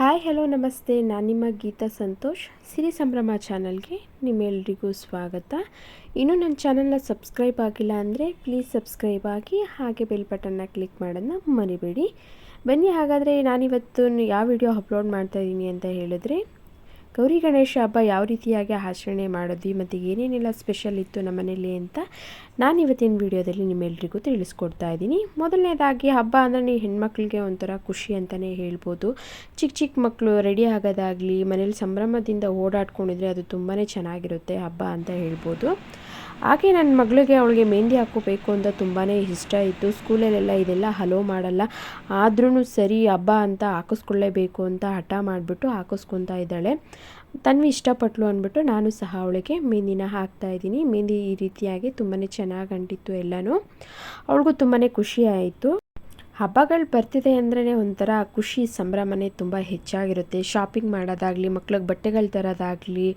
Hi hello ನಮಸ್ತೆ. ನಾನು ನಿಮ್ಮ ಗೀತಾ ಸಂತೋಷ್. ಸಿರಿ ಸಂಭ್ರಮ ಚಾನಲ್ಗೆ ನಿಮ್ಮೆಲ್ರಿಗೂ ಸ್ವಾಗತ. ಇನ್ನೂ ನನ್ನ ಚಾನಲ್ನ ಸಬ್ಸ್ಕ್ರೈಬ್ ಆಗಿಲ್ಲ ಅಂದರೆ ಪ್ಲೀಸ್ ಸಬ್ಸ್ಕ್ರೈಬ್ ಆಗಿ ಹಾಗೆ ಬೆಲ್ ಬಟನ್ನ ಕ್ಲಿಕ್ ಮಾಡೋದನ್ನ ಮರಿಬೇಡಿ. ಬನ್ನಿ, ಹಾಗಾದರೆ ನಾನಿವತ್ತು ಯಾವ ವಿಡಿಯೋ ಅಪ್ಲೋಡ್ ಮಾಡ್ತಾಯಿದ್ದೀನಿ ಅಂತ ಹೇಳಿದ್ರೆ ಗೌರಿ ಗಣೇಶ ಹಬ್ಬ ಯಾವ ರೀತಿಯಾಗಿ ಆಚರಣೆ ಮಾಡಿದ್ವಿ ಮತ್ತು ಏನೇನೆಲ್ಲ ಸ್ಪೆಷಲ್ ಇತ್ತು ನಮ್ಮ ಮನೇಲಿ ಅಂತ ನಾನು ಇವತ್ತಿನ ವಿಡಿಯೋದಲ್ಲಿ ನಿಮ್ಮೆಲ್ರಿಗೂ ತಿಳಿಸ್ಕೊಡ್ತಾ ಇದ್ದೀನಿ. ಮೊದಲನೇದಾಗಿ ಹಬ್ಬ ಅಂದರೆ ಹೆಣ್ಮಕ್ಳಿಗೆ ಒಂಥರ ಖುಷಿ ಅಂತಲೇ ಹೇಳ್ಬೋದು. ಚಿಕ್ಕ ಚಿಕ್ಕ ಮಕ್ಕಳು ರೆಡಿ ಆಗೋದಾಗಲಿ, ಮನೇಲಿ ಸಂಭ್ರಮದಿಂದ ಓಡಾಡ್ಕೊಂಡಿದ್ರೆ ಅದು ತುಂಬಾ ಚೆನ್ನಾಗಿರುತ್ತೆ ಹಬ್ಬ ಅಂತ ಹೇಳ್ಬೋದು. ಹಾಗೆ ನನ್ನ ಮಗಳಿಗೆ ಅವಳಿಗೆ ಮೆಹಂದಿ ಹಾಕೋಬೇಕು ಅಂತ ತುಂಬಾ ಇಷ್ಟ ಇತ್ತು. ಸ್ಕೂಲಲ್ಲೆಲ್ಲ ಇದೆಲ್ಲ ಹಲೋ ಮಾಡಲ್ಲ. ಆದ್ರೂ ಸರಿ, ಹಬ್ಬ ಅಂತ ಹಾಕಿಸ್ಕೊಳ್ಳೇಬೇಕು ಅಂತ ಹಠ ಮಾಡಿಬಿಟ್ಟು ಹಾಕಿಸ್ಕೊತಾ ಇದ್ದಾಳೆ. ತನ್ವಿ ಇಷ್ಟಪಟ್ಲು ಅಂದ್ಬಿಟ್ಟು ನಾನು ಸಹ ಅವಳಿಗೆ ಮೆಹಂದಿನ ಹಾಕ್ತಾಯಿದ್ದೀನಿ ಮೆಹಂದಿ ಈ ರೀತಿಯಾಗಿ ತುಂಬಾ ಚೆನ್ನಾಗಿ ಅಂಟಿತ್ತು ಎಲ್ಲನೂ. ಅವಳಿಗೂ ತುಂಬಾ ಖುಷಿ ಆಯಿತು. ಹಬ್ಬಗಳು ಬರ್ತಿದೆ ಅಂದ್ರೇ ಒಂಥರ ಖುಷಿ, ಸಂಭ್ರಮನೆ ತುಂಬ ಹೆಚ್ಚಾಗಿರುತ್ತೆ. ಶಾಪಿಂಗ್ ಮಾಡೋದಾಗಲಿ, ಮಕ್ಳಿಗೆ ಬಟ್ಟೆಗಳು ತರೋದಾಗಲಿ,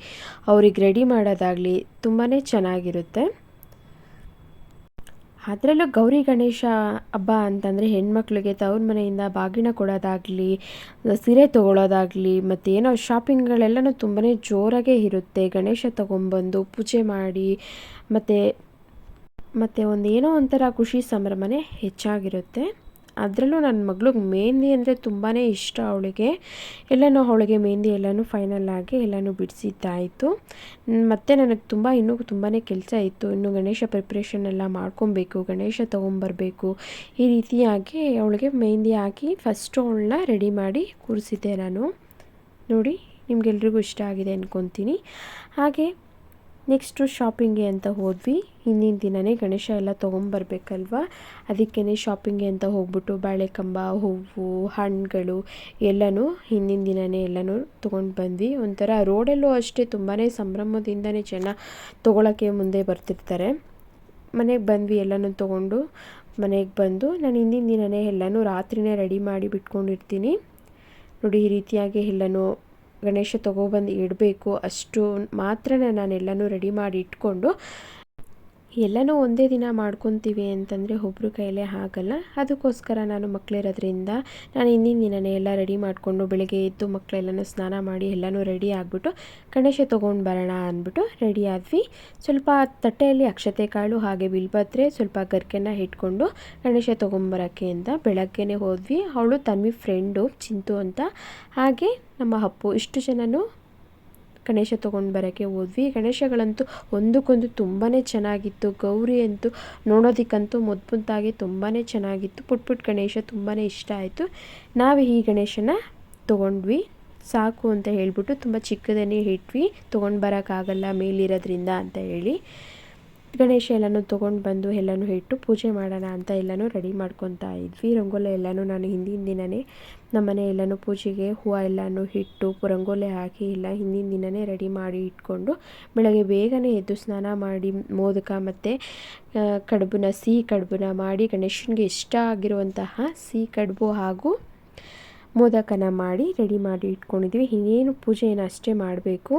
ಅವ್ರಿಗೆ ರೆಡಿ ಮಾಡೋದಾಗಲಿ ತುಂಬಾ ಚೆನ್ನಾಗಿರುತ್ತೆ. ಅದರಲ್ಲೂ ಗೌರಿ ಗಣೇಶ ಹಬ್ಬ ಅಂತಂದರೆ ಹೆಣ್ಮಕ್ಳಿಗೆ ತವ್ರ ಮನೆಯಿಂದ ಬಾಗಿನ ಕೊಡೋದಾಗಲಿ, ಸೀರೆ ತೊಗೊಳೋದಾಗಲಿ, ಮತ್ತು ಏನೋ ಶಾಪಿಂಗ್ಗಳೆಲ್ಲನೂ ತುಂಬಾ ಜೋರಾಗೇ ಇರುತ್ತೆ. ಗಣೇಶ ತೊಗೊಂಬಂದು ಪೂಜೆ ಮಾಡಿ, ಮತ್ತು ಮತ್ತು ಒಂದು ಏನೋ ಒಂಥರ ಖುಷಿ, ಸಂಭ್ರಮನೇ ಹೆಚ್ಚಾಗಿರುತ್ತೆ. ಅದರಲ್ಲೂ ನನ್ನ ಮಗಳಿಗೆ ಮೆಹಂದಿ ಅಂದರೆ ತುಂಬಾ ಇಷ್ಟ ಅವಳಿಗೆ. ಎಲ್ಲನೂ ಅವಳಿಗೆ ಮೆಹಂದಿ ಎಲ್ಲನೂ ಫೈನಲ್ ಆಗಿ ಎಲ್ಲನೂ ಬಿಡಿಸಿದ್ದಾಯಿತು. ಮತ್ತು ನನಗೆ ತುಂಬ ಇನ್ನೂ ತುಂಬಾ ಕೆಲಸ ಇತ್ತು. ಇನ್ನು ಗಣೇಶ ಪ್ರಿಪ್ರೇಷನ್ ಎಲ್ಲ ಮಾಡ್ಕೊಬೇಕು, ಗಣೇಶ ತೊಗೊಂಬರ್ಬೇಕು. ಈ ರೀತಿಯಾಗಿ ಅವಳಿಗೆ ಮೆಹಂದಿ ಹಾಕಿ ಫಸ್ಟು ಅವಳನ್ನ ರೆಡಿ ಮಾಡಿ ಕೂರಿಸಿದ್ದೆ ನಾನು. ನೋಡಿ, ನಿಮಗೆಲ್ರಿಗೂ ಇಷ್ಟ ಆಗಿದೆ ಅಂದ್ಕೊತೀನಿ ಹಾಗೆ ನೆಕ್ಸ್ಟು ಶಾಪಿಂಗ್ಗೆ ಅಂತ ಹೋದ್ವಿ. ಹಿಂದಿನ ದಿನವೇ ಗಣೇಶ ಎಲ್ಲ ತೊಗೊಂಬರ್ಬೇಕಲ್ವ? ಅದಕ್ಕೇ ಶಾಪಿಂಗ್ಗೆ ಅಂತ ಹೋಗ್ಬಿಟ್ಟು ಬಾಳೆಕಂಬ, ಹೂವು, ಹಣ್ಣುಗಳು ಎಲ್ಲನೂ ಹಿಂದಿನ ದಿನವೇ ಎಲ್ಲನೂ ತೊಗೊಂಡು ಬಂದ್ವಿ ಒಂಥರ ರೋಡಲ್ಲೂ ಅಷ್ಟೇ ತುಂಬಾ ಸಂಭ್ರಮದಿಂದನೇ ಜನ ತೊಗೊಳಕ್ಕೆ ಮುಂದೆ ಬರ್ತಿರ್ತಾರೆ. ಮನೆಗೆ ಬಂದ್ವಿ ಎಲ್ಲನೂ ತೊಗೊಂಡು. ಮನೆಗೆ ಬಂದು ನಾನು ಹಿಂದಿನ ದಿನವೇ ಎಲ್ಲನೂ ರಾತ್ರಿನೇ ರೆಡಿ ಮಾಡಿ ಬಿಟ್ಕೊಂಡಿರ್ತೀನಿ. ನೋಡಿ ಈ ರೀತಿಯಾಗಿ ಎಲ್ಲನೂ ಗಣೇಶ ತೊಗೊಬಂದು ಇಡಬೇಕು ಅಷ್ಟು ಮಾತ್ರ ನಾನೆಲ್ಲನೂ ರೆಡಿ ಮಾಡಿ ಇಟ್ಕೊಂಡು ಎಲ್ಲನೂ ಒಂದೇ ದಿನ ಮಾಡ್ಕೊತೀವಿ ಅಂತಂದರೆ ಒಬ್ರು ಕೈಲೇ ಆಗಲ್ಲ. ಅದಕ್ಕೋಸ್ಕರ ನಾನು ಮಕ್ಕಳಿರೋದ್ರಿಂದ ನಾನು ಹಿಂದಿನ ದಿನನೇ ಎಲ್ಲ ರೆಡಿ ಮಾಡಿಕೊಂಡು ಬೆಳಗ್ಗೆ ಎದ್ದು ಮಕ್ಕಳೆಲ್ಲನೂ ಸ್ನಾನ ಮಾಡಿ ಎಲ್ಲನೂ ರೆಡಿ ಆಗಿಬಿಟ್ಟು ಗಣೇಶ ತೊಗೊಂಡು ಬರೋಣ ಅಂದ್ಬಿಟ್ಟು ರೆಡಿ ಆದ್ವಿ. ಸ್ವಲ್ಪ ತಟ್ಟೆಯಲ್ಲಿ ಅಕ್ಷತೆ ಕಾಳು ಹಾಗೆ ಬಿಲ್ಪತ್ರೆ ಸ್ವಲ್ಪ ಗರ್ಕೆನ ಇಟ್ಕೊಂಡು ಗಣೇಶ ತೊಗೊಂಬರೋಕ್ಕೆ ಅಂತ ಬೆಳಗ್ಗೆನೇ ಹೋದ್ವಿ. ಅವಳು ತನ್ವಿ ಫ್ರೆಂಡು ಚಿಂತು ಅಂತ. ಹಾಗೆ ನಮ್ಮ ಅಪ್ಪು ಇಷ್ಟು ಜನನೂ ಗಣೇಶ ತೊಗೊಂಡು ಬರೋಕ್ಕೆ ಹೋದ್ವಿ. ಗಣೇಶಗಳಂತೂ ಒಂದಕ್ಕೊಂದು ತುಂಬಾ ಚೆನ್ನಾಗಿತ್ತು. ಗೌರಿ ಅಂತೂ ನೋಡೋದಕ್ಕಂತೂ ಮುದ್ದಾಗಿ ತುಂಬಾ ಚೆನ್ನಾಗಿತ್ತು. ಪುಟ್ ಪುಟ್ ಗಣೇಶ ತುಂಬಾ ಇಷ್ಟ ಆಯಿತು. ನಾವು ಈ ಗಣೇಶನ ತೊಗೊಂಡ್ವಿ. ಸಾಕು ಅಂತ ಹೇಳಿಬಿಟ್ಟು ತುಂಬ ಚಿಕ್ಕದನ್ನೇ ಇಟ್ವಿ. ತೊಗೊಂಡು ಬರೋಕ್ಕಾಗಲ್ಲ ಮೇಲಿರೋದ್ರಿಂದ ಅಂತ ಹೇಳಿ. ಗಣೇಶ ಎಲ್ಲನೂ ತೊಗೊಂಡು ಬಂದು ಎಲ್ಲನೂ ಇಟ್ಟು ಪೂಜೆ ಮಾಡೋಣ ಅಂತ ಎಲ್ಲನೂ ರೆಡಿ ಮಾಡ್ಕೊತಾ ಇದ್ವಿ. ರಂಗೋಲಿ ಎಲ್ಲನೂ ನಾನು ಹಿಂದಿನ ದಿನವೇ ನಮ್ಮನೆ ಎಲ್ಲನೂ ಪೂಜೆಗೆ ಹೂವು ಎಲ್ಲನೂ ಇಟ್ಟು ರಂಗೋಲಿ ಹಾಕಿ ಎಲ್ಲ ಹಿಂದಿನ ದಿನವೇ ರೆಡಿ ಮಾಡಿ ಇಟ್ಕೊಂಡು ಬೆಳಗ್ಗೆ ಬೇಗನೆ ಎದ್ದು ಸ್ನಾನ ಮಾಡಿ, ಮೋದಕ ಮತ್ತು ಕಡುಬನ್ನ ಸಿಹಿ ಕಡುಬನ್ನ ಮಾಡಿ ಗಣೇಶನಿಗೆ ಇಷ್ಟ ಆಗಿರುವಂತಹ ಸಿಹಿ ಕಡುಬು ಹಾಗೂ ಮೋದಕನ ಮಾಡಿ ರೆಡಿ ಮಾಡಿ ಇಟ್ಕೊಂಡಿದ್ವಿ. ಇನ್ನೇನು ಪೂಜೆಯನ್ನು ಅಷ್ಟೇ ಮಾಡಬೇಕು.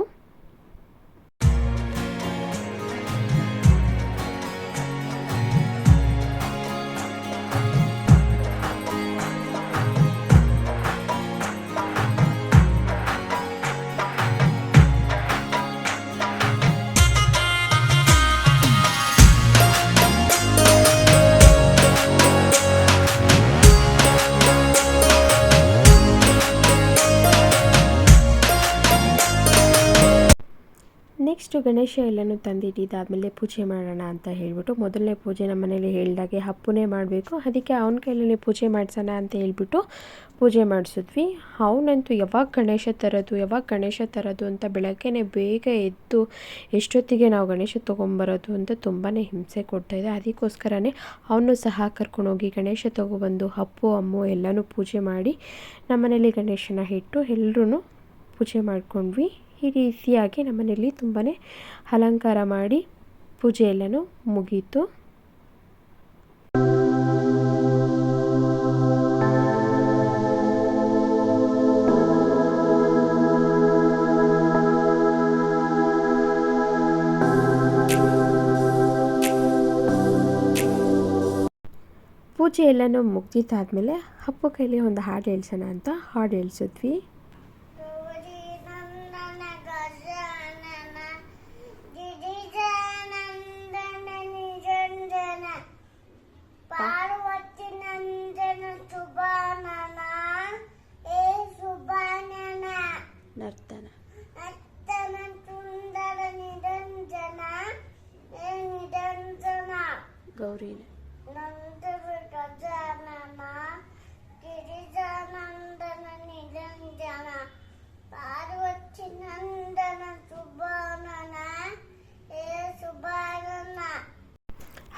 ಗಣೇಶ ಎಲ್ಲನೂ ತಂದಿಟ್ಟಿದ್ದಾದಮೇಲೆ ಪೂಜೆ ಮಾಡೋಣ ಅಂತ ಹೇಳಿಬಿಟ್ಟು ಮೊದಲನೇ ಪೂಜೆ ನಮ್ಮ ಮನೇಲಿ ಹೇಳಿದಾಗೆ ಹಪ್ಪುನೇ ಮಾಡಬೇಕು. ಅದಕ್ಕೆ ಅವನ ಕೈಲೇ ಪೂಜೆ ಮಾಡಿಸೋಣ ಅಂತ ಹೇಳ್ಬಿಟ್ಟು ಪೂಜೆ ಮಾಡಿಸಿದ್ವಿ. ಅವನಂತೂ ಯಾವಾಗ ಗಣೇಶ ತರೋದು, ಯಾವಾಗ ಗಣೇಶ ತರೋದು ಅಂತ ಬೆಳಗ್ಗೆನೆ ಬೇಗ ಎದ್ದು ಎಷ್ಟೊತ್ತಿಗೆ ನಾವು ಗಣೇಶ ತೊಗೊಂಬರೋದು ಅಂತ ತುಂಬಾ ಹಿಂಸೆ ಕೊಡ್ತಾಯಿದ್ದೆ ಅದಕ್ಕೋಸ್ಕರನೇ ಅವನು ಸಹ ಕರ್ಕೊಂಡೋಗಿ ಗಣೇಶ ತೊಗೊಬಂದು ಹಪ್ಪು, ಅಮ್ಮು ಎಲ್ಲನೂ ಪೂಜೆ ಮಾಡಿ ನಮ್ಮನೇಲಿ ಗಣೇಶನ ಇಟ್ಟು ಎಲ್ಲರೂ ಪೂಜೆ ಮಾಡ್ಕೊಂಡ್ವಿ. ಈ ರೀತಿಯಾಗಿ ನಮ್ಮನೆಯಲ್ಲಿ ತುಂಬಾ ಅಲಂಕಾರ ಮಾಡಿ ಪೂಜೆ ಎಲ್ಲನೂ ಮುಗೀತು. ಪೂಜೆ ಎಲ್ಲನೂ ಮುಗ್ದಿದ್ದಾದಮೇಲೆ ಹಬ್ಬ ಕೈಲಿ ಒಂದು ಹಾಡು ಹೇಳ್ಸೋಣ ಅಂತ ಹಾಡು ಹೇಳ್ಸಿದ್ವಿ. ಗೌರಿ ಗಜಾನನ ಗಿರಿಜಾನಂದನ ನಿರಂಜನ ಪಾರ್ವತಿ ನಂದನ ಸುಬಾನನ ಏ ಸುಬಾನನ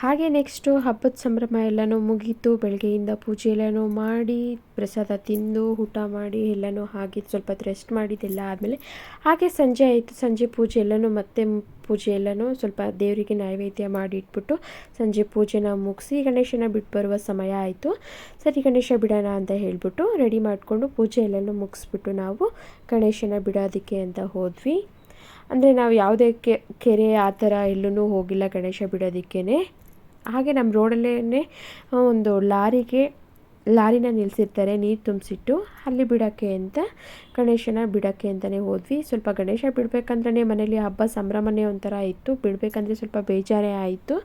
ಹಾಗೆ ನೆಕ್ಸ್ಟು ಹಬ್ಬದ ಸಂಭ್ರಮ ಎಲ್ಲನೂ ಮುಗೀತು. ಬೆಳಗ್ಗೆಯಿಂದ ಪೂಜೆ ಎಲ್ಲನೂ ಮಾಡಿ, ಪ್ರಸಾದ ತಿಂದು, ಊಟ ಮಾಡಿ, ಎಲ್ಲನೂ ಹಾಗೆ ಸ್ವಲ್ಪ ರೆಸ್ಟ್ ಮಾಡಿದ್ದೆಲ್ಲ ಆದಮೇಲೆ ಹಾಗೆ ಸಂಜೆ ಆಯಿತು. ಸಂಜೆ ಪೂಜೆ ಎಲ್ಲನೂ ಮತ್ತೆ ಪೂಜೆ ಎಲ್ಲನೂ ಸ್ವಲ್ಪ ದೇವರಿಗೆ ನೈವೇದ್ಯ ಮಾಡಿ ಇಟ್ಬಿಟ್ಟು ಸಂಜೆ ಪೂಜೆನ ಮುಗಿಸಿ ಗಣೇಶನ ಬಿಟ್ಟು ಬರುವ ಸಮಯ ಆಯಿತು. ಸರಿ ಗಣೇಶ ಬಿಡೋಣ ಅಂತ ಹೇಳಿಬಿಟ್ಟು ರೆಡಿ ಮಾಡಿಕೊಂಡು ಪೂಜೆ ಎಲ್ಲನೂ ಮುಗಿಸ್ಬಿಟ್ಟು ನಾವು ಗಣೇಶನ ಬಿಡೋದಕ್ಕೆ ಅಂತ ಹೋದ್ವಿ. ಅಂದರೆ ನಾವು ಯಾವುದೇ ಕೆರೆ ಆ ಥರ ಎಲ್ಲೂ ಹೋಗಿಲ್ಲ ಗಣೇಶ ಬಿಡೋದಕ್ಕೇ ಹಾಗೆ ನಮ್ಮ ರೋಡಲ್ಲೇ ಒಂದು ಲಾರಿಗೆ ಲಾರಿನ ನಿಲ್ಲಿಸಿರ್ತಾರೆ ನೀರು ತುಂಬಿಸಿಟ್ಟು ಅಲ್ಲಿ ಬಿಡೋಕ್ಕೆ ಅಂತ, ಗಣೇಶನ ಬಿಡೋಕ್ಕೆ ಅಂತಲೇ ಹೋದ್ವಿ. ಸ್ವಲ್ಪ ಗಣೇಶ ಬಿಡಬೇಕಂದ್ರೆ ಮನೇಲಿ ಹಬ್ಬ ಸಂಭ್ರಮನೇ ಒಂಥರ ಇತ್ತು. ಬಿಡಬೇಕಂದ್ರೆ ಸ್ವಲ್ಪ ಬೇಜಾರೇ ಆಯಿತು.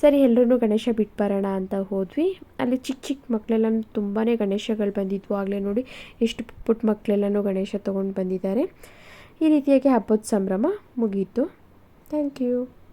ಸರಿ ಎಲ್ಲರೂ ಗಣೇಶ ಬಿಟ್ಟು ಬರೋಣ ಅಂತ ಹೋದ್ವಿ. ಅಲ್ಲಿ ಚಿಕ್ಕ ಚಿಕ್ಕ ಮಕ್ಕಳೆಲ್ಲ ತುಂಬಾ ಗಣೇಶಗಳು ಬಂದಿದ್ವು. ಆಗಲೇ ನೋಡಿ ಎಷ್ಟು ಪುಟ್ಟ ಮಕ್ಕಳೆಲ್ಲನೂ ಗಣೇಶ ತೊಗೊಂಡು ಬಂದಿದ್ದಾರೆ. ಈ ರೀತಿಯಾಗಿ ಹಬ್ಬದ ಸಂಭ್ರಮ ಮುಗೀತು. Thank you.